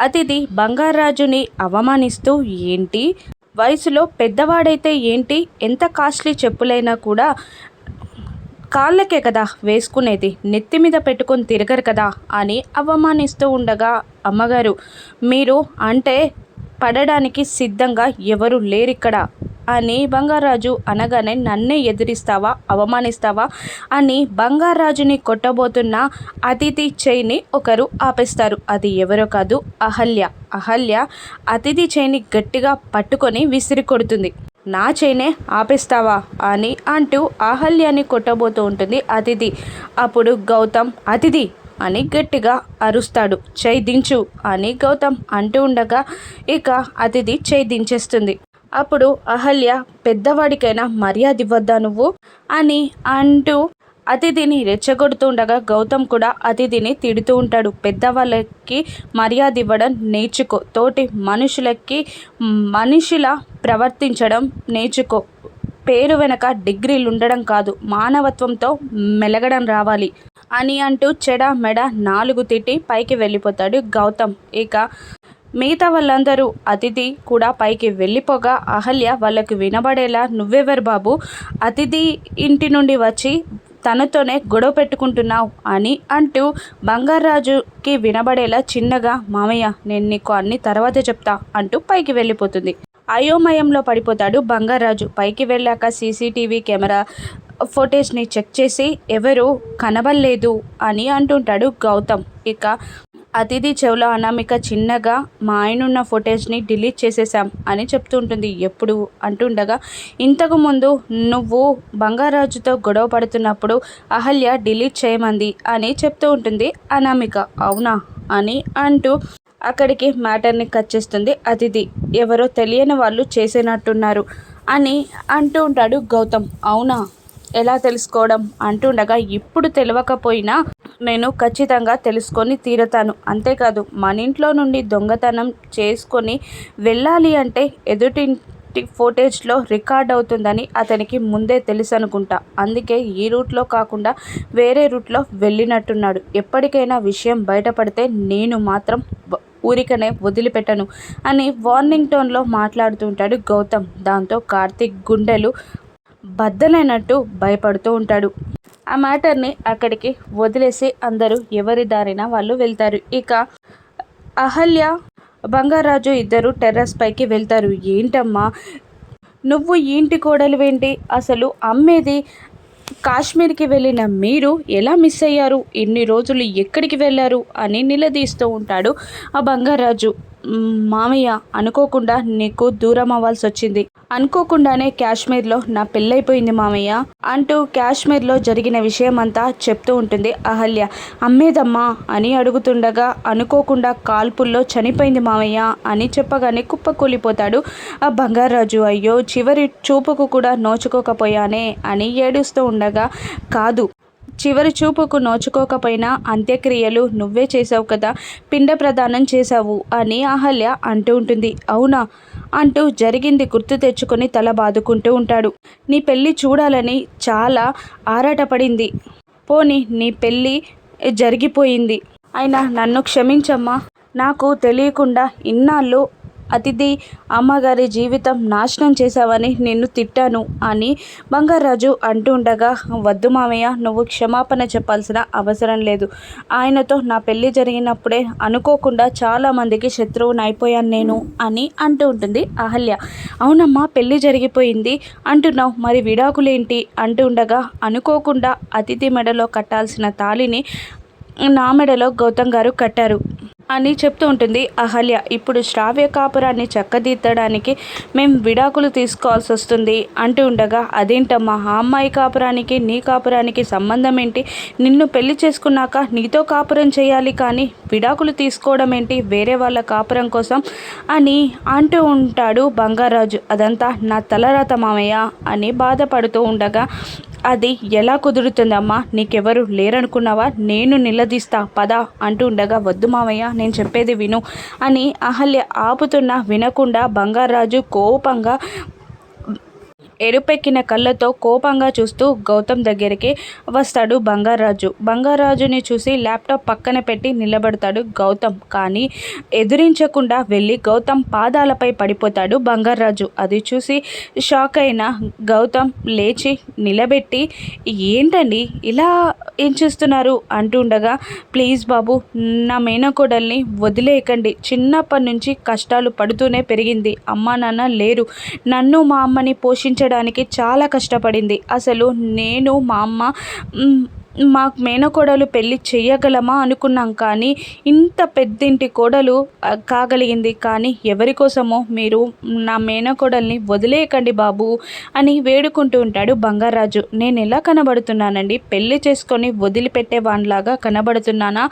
అతిథి బంగారాజుని అవమానిస్తూ ఏంటి? వయసులో పెద్దవాడైతే ఏంటి? ఎంత కాస్ట్లీ చెప్పులైనా కూడా కాళ్ళకే కదా వేసుకునేది. నెత్తి మీద పెట్టుకొని తిరగరు కదా అని అవమానిస్తూ ఉండగా అమ్మగారు మీరు అంటే పడడానికి సిద్ధంగా ఎవరు లేరిక్కడ. అని బంగారాజు అనగానే నన్నే ఎదిరిస్తావా? అవమానిస్తావా? అని బంగారాజుని కొట్టబోతున్న అతిథి చేయిని ఒకరు ఆపేస్తారు. అది ఎవరో కాదు అహల్య. అహల్య అతిథి చేయిని గట్టిగా పట్టుకొని విసిరి కొడుతుంది. నా చేయినే ఆపేస్తావా? అని అంటూ అహల్యని కొట్టబోతూ ఉంటుంది అతిథి. అప్పుడు గౌతమ్ అతిథి! అని గట్టిగా అరుస్తాడు. చేయి దించు అని గౌతమ్ అంటూ ఉండగా ఇక అతిథి చేయి దించేస్తుంది. అప్పుడు అహల్య పెద్దవాడికైనా మర్యాద ఇవ్వద్దా నువ్వు? అని అంటూ అతిథిని రెచ్చగొడుతూ ఉండగా గౌతమ్ కూడా అతిథిని తిడుతూ ఉంటాడు. పెద్దవాళ్ళకి మర్యాద ఇవ్వడం నేర్చుకో. తోటి మనుషులకి మనిషిలా ప్రవర్తించడం నేర్చుకో. పేరు వెనక డిగ్రీలు ఉండడం కాదు. మానవత్వంతో మెలగడం రావాలి. అని అంటూ చెడ మెడ నాలుగు తిట్టి పైకి వెళ్ళిపోతాడు గౌతమ్. ఇక మిగతా వాళ్ళందరూ అతిథి కూడా పైకి వెళ్ళిపోగా అహల్య వాళ్ళకు వినబడేలా నువ్వెవరు బాబు? అతిథి ఇంటి నుండి వచ్చి తనతోనే గొడవ పెట్టుకుంటున్నావు అని అంటూ బంగారాజుకి వినబడేలా చిన్నగా మామయ్య నేను నీకు అన్ని తర్వాత చెప్తా అంటూ పైకి వెళ్ళిపోతుంది. అయోమయంలో పడిపోతాడు బంగారాజు. పైకి వెళ్ళాక సీసీటీవీ కెమెరా ఫొటేజ్ని చెక్ చేసి ఎవరు? కనబడలేదు అని అంటుంటాడు గౌతమ్. ఇక అతిథి చెవులో అనామిక చిన్నగా మా ఆయన ఉన్న ఫుటేజ్ని డిలీట్ చేసేసాం అని చెప్తుంటుంది. ఎప్పుడు? అంటుండగా ఇంతకు ముందు నువ్వు బంగారాజుతో గొడవ పడుతున్నప్పుడు అహల్య డిలీట్ చేయమంది అని చెప్తూ ఉంటుంది అనామిక. అవునా? అని అంటూ అక్కడికి మ్యాటర్ని కట్ చేస్తుంది అతిథి. ఎవరో తెలియని వాళ్ళు చేసినట్టున్నారు అని అంటూ ఉంటాడు గౌతమ్. అవునా? ఎలా తెలుసుకోవడం అంటుండగా ఇప్పుడు తెలియకపోయినా నేను ఖచ్చితంగా తెలుసుకొని తీరతాను. అంతేకాదు మన ఇంట్లో నుండి దొంగతనం చేసుకొని వెళ్ళాలి అంటే ఎదుటి ఫోటేజ్లో రికార్డ్ అవుతుందని అతనికి ముందే తెలుసు అనుకుంటా అందుకే ఈ రూట్లో కాకుండా వేరే రూట్లో వెళ్ళినట్టున్నాడు. ఎప్పటికైనా విషయం బయటపడితే నేను మాత్రం ఊరికనే వదిలిపెట్టను అని వార్నింగ్ టోన్లో మాట్లాడుతుంటాడు గౌతమ్. దాంతో కార్తీక్ గుండెలు బద్దలైనట్టు భయపడుతూ ఉంటాడు. ఆ మ్యాటర్ని అక్కడికి వదిలేసి అందరూ ఎవరి దారిన వాళ్ళు వెళ్తారు. ఇక అహల్య బంగారాజు ఇద్దరు టెర్రస్ పైకి వెళ్తారు. ఏంటమ్మా? నువ్వు ఇంటి కోడలువేంటి అసలు అమ్మేది కాశ్మీర్కి వెళ్ళిన మీరు ఎలా మిస్ అయ్యారు? ఎన్ని రోజులు ఎక్కడికి వెళ్ళారు? అని నిలదీస్తూ ఉంటాడు ఆ బంగారాజు. మామయ్య అనుకోకుండా నీకు దూరం అవ్వాల్సి వచ్చింది అనుకోకుండానే కాశ్మీర్లో నా పెళ్ళైపోయింది మామయ్య అంటూ కాశ్మీర్లో జరిగిన విషయం అంతా చెప్తూ ఉంటుంది అహల్య. అమ్మేదమ్మా అని అడుగుతుండగా అనుకోకుండా కాల్పుల్లో చనిపోయింది మామయ్య అని చెప్పగానే కుప్పకూలిపోతాడు. ఆ బంగారాజు అయ్యో చివరి చూపుకు కూడా నోచుకోకపోయానే అని ఏడుస్తూ ఉండగా కాదు చివరి చూపుకు నోచుకోకపోయినా అంత్యక్రియలు నువ్వే చేసావు కదా పిండ ప్రదానం చేశావు అని అహల్య అంటూ ఉంటుంది. అవునా? అంటూ జరిగింది గుర్తు తెచ్చుకొని తల బాదుకుంటూ ఉంటాడు. నీ పెళ్ళి చూడాలని చాలా ఆరాటపడింది. పోని నీ పెళ్ళి జరిగిపోయింది. అయినా నన్ను క్షమించమ్మా. నాకు తెలియకుండా ఇన్నాళ్ళు అతిథి అమ్మగారి జీవితం నాశనం చేశావని నిన్ను తిట్టాను అని బంగారాజు అంటుండగా వద్దు మామయ్య నువ్వు క్షమాపణ చెప్పాల్సిన అవసరం లేదు. ఆయనతో నా పెళ్ళి జరిగినప్పుడే అనుకోకుండా చాలామందికి శత్రువుని అయిపోయాను నేను అని అంటూ ఉంటుంది అహల్య. అవునమ్మా పెళ్ళి జరిగిపోయింది అంటున్నావు మరి విడాకులేంటి? అంటుండగా అనుకోకుండా అతిథి మెడలో కట్టాల్సిన తాళిని నా మెడలో గౌతమ్ గారు కట్టారు. అని చెప్తూ ఉంటుంది. అహల్య ఇప్పుడు శ్రావ్య కాపురాన్ని చక్కదిద్దడానికి మేము విడాకులు తీసుకోవాల్సి వస్తుంది అంటూ ఉండగా అదేంటమ్మా ఆ అమ్మాయి కాపురానికి నీ కాపురానికి సంబంధం ఏంటి? నిన్ను పెళ్ళి చేసుకున్నాక నీతో కాపురం చేయాలి కానీ విడాకులు తీసుకోవడం ఏంటి? వేరే వాళ్ళ కాపురం కోసం అని అంటూ ఉంటాడు బంగారాజు. అదంతా నా తలరాత మామయ్య అని బాధపడుతూ ఉండగా అది ఎలా కుదురుతుందమ్మా నీకెవరు లేరనుకున్నావా? నేను నిలదీస్తా పద అంటూ ఉండగా వద్దు మామయ్య నేను చెప్పేది విను అని అహల్య ఆపుతున్నా వినకుండా బంగారాజు కోపంగా ఎరుపెక్కిన కళ్ళతో కోపంగా చూస్తూ గౌతమ్ దగ్గరికి వస్తాడు బంగారాజు. బంగారాజుని చూసి ల్యాప్టాప్ పక్కన పెట్టి నిలబడతాడు గౌతమ్. కానీ ఎదురించకుండా వెళ్ళి గౌతమ్ పాదాలపై పడిపోతాడు బంగారాజు. అది చూసి షాక్ అయిన గౌతమ్ లేచి నిలబెట్టి ఏంటండి ఇలా ఏం చేస్తున్నారు? అంటుండగా ప్లీజ్ బాబు నా మేనకోడల్ని వదిలేయకండి. చిన్నప్పటి నుంచి కష్టాలు పడుతూనే పెరిగింది. అమ్మా నాన్న లేరు. నన్ను మా అమ్మని పోషించడానికి చాలా కష్టపడింది. అసలు నేను మా అమ్మ మా మేనకోడలు పెళ్ళి చేయగలమా అనుకున్నాం కానీ ఇంత పెద్దింటి కోడలు కాగలిగింది. కానీ ఎవరి కోసమో మీరు నా మేనకోడల్ని వదిలేయకండి బాబు అని వేడుకుంటూ ఉంటాడు బంగారాజు. నేను ఎలా కనబడుతున్నానండి? పెళ్ళి చేసుకొని వదిలిపెట్టేవానిలాగా కనబడుతున్నానా?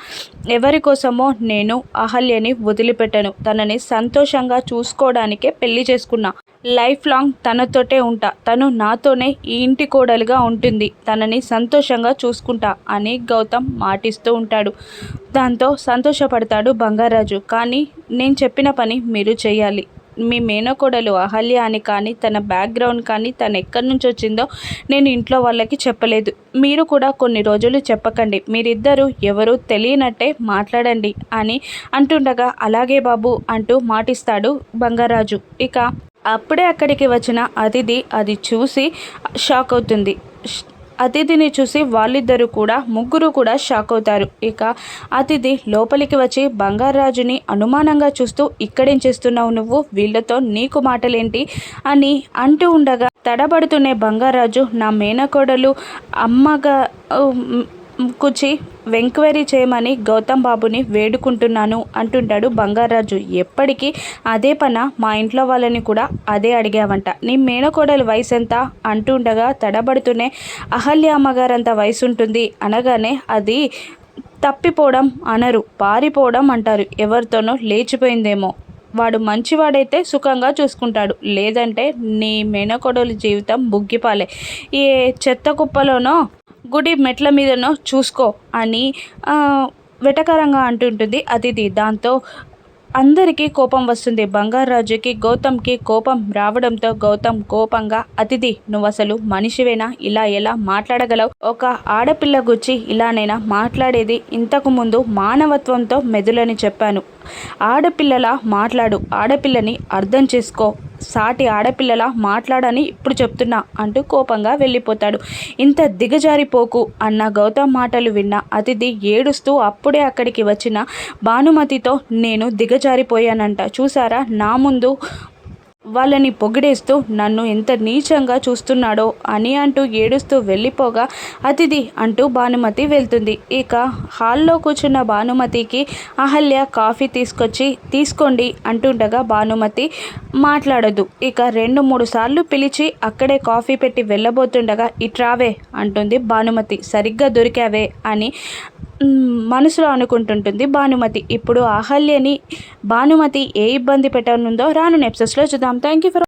ఎవరి కోసమో నేను అహల్యని వదిలిపెట్టను. తనని సంతోషంగా చూసుకోవడానికే పెళ్ళి చేసుకున్నా. లైఫ్ లాంగ్ తనతోటే ఉంటా. తను నాతోనే ఈ ఇంటి కోడలుగా ఉంటుంది. తనని సంతోషంగా చూసుకుంటా అని గౌతమ్ మాటిస్తూ ఉంటాడు. దాంతో సంతోషపడతాడు బంగారాజు. కానీ నేను చెప్పిన పని మీరు చేయాలి. మీ మేనకోడలు అహల్య అని కానీ తన బ్యాక్గ్రౌండ్ కానీ తను ఎక్కడి నుంచి వచ్చిందో నేను ఇంట్లో వాళ్ళకి చెప్పలేదు. మీరు కూడా కొన్ని రోజులు చెప్పకండి. మీరిద్దరూ ఎవరు తెలియనట్టే మాట్లాడండి అని అంటుండగా అలాగే బాబు అంటూ మాటిస్తాడు బంగారాజు. ఇక అప్పుడే అక్కడికి వచ్చిన అతిథి అది చూసి షాక్ అవుతుంది. అతిథిని చూసి వాళ్ళిద్దరూ కూడా ముగ్గురు కూడా షాక్ అవుతారు. ఇక అతిథి లోపలికి వచ్చి బంగారాజుని అనుమానంగా చూస్తూ ఇక్కడేం చేస్తున్నావు నువ్వు? వీళ్ళతో నీకు మాటలేంటి? అని అంటూ ఉండగా తడబడుతూనే బంగారాజు నా మేనకోడలు అమ్మగా ఉమ్, కూర్చి ఎంక్వైరీ చేయమని గౌతమ్ బాబుని వేడుకుంటున్నాను అంటుంటాడు బంగారాజు. ఎప్పటికీ అదే పన మా ఇంట్లో వాళ్ళని కూడా అదే అడిగావంట. నీ మేనకోడలి వయసు ఎంత? అంటుండగా తడబడుతూనే అహల్య అమ్మగారంత వయసు ఉంటుంది అనగానే అది తప్పిపోవడం అనరు పారిపోవడం అంటారు. ఎవరితోనో లేచిపోయిందేమో. వాడు మంచివాడైతే సుఖంగా చూసుకుంటాడు. లేదంటే నీ మేనకోడలి జీవితం బుగ్గిపాలే. ఏ చెత్త కుప్పలోనో గుడి మెట్ల మీదనో చూసుకో అని వెటకరంగా అంటుంటుంది అతిథి. దాంతో అందరికీ కోపం వస్తుంది. బంగారాజుకి గౌతమ్కి కోపం రావడంతో గౌతమ్ కోపంగా అతిథి నువ్వు అసలు మనిషివేనా? ఇలా ఎలా మాట్లాడగలవు? ఒక ఆడపిల్ల గుచ్చి ఇలానైనా మాట్లాడేది ఇంతకు ముందు మానవత్వంతో మెదులని చెప్పాను. ఆడపిల్లలా మాట్లాడు. ఆడపిల్లని అర్థం చేసుకో. సాటి ఆడపిల్లలా మాట్లాడని ఇప్పుడు చెప్తున్నా అంటూ కోపంగా వెళ్ళిపోతాడు. ఇంత దిగజారిపోకు అన్న గౌతమ్ మాటలు విన్న అతిథి ఏడుస్తూ అప్పుడే అక్కడికి వచ్చిన భానుమతితో నేను దిగజారిపోయానంట. చూసారా? నా ముందు వాళ్ళని పొగిడేస్తూ నన్ను ఎంత నీచంగా చూస్తున్నాడో అని అంటూ ఏడుస్తూ వెళ్ళిపోగా అతిథి అంటూ భానుమతి వెళ్తుంది. ఇక హాల్లో కూర్చున్న భానుమతికి అహల్య కాఫీ తీసుకొచ్చి తీసుకోండి అంటుండగా భానుమతి మాట్లాడదు. ఇక రెండు మూడు సార్లు పిలిచి అక్కడే కాఫీ పెట్టి వెళ్ళబోతుండగా ఇట్రావే అంటుంది భానుమతి. సరిగ్గా దొరికావే అని మనసులో అనుకుంటుంటుంది భానుమతి ఇప్పుడు అహల్యని భానుమతి ఏ ఇబ్బంది పెట్టనుందో రాను నెప్సెస్లో చూద్దాం. Thank you for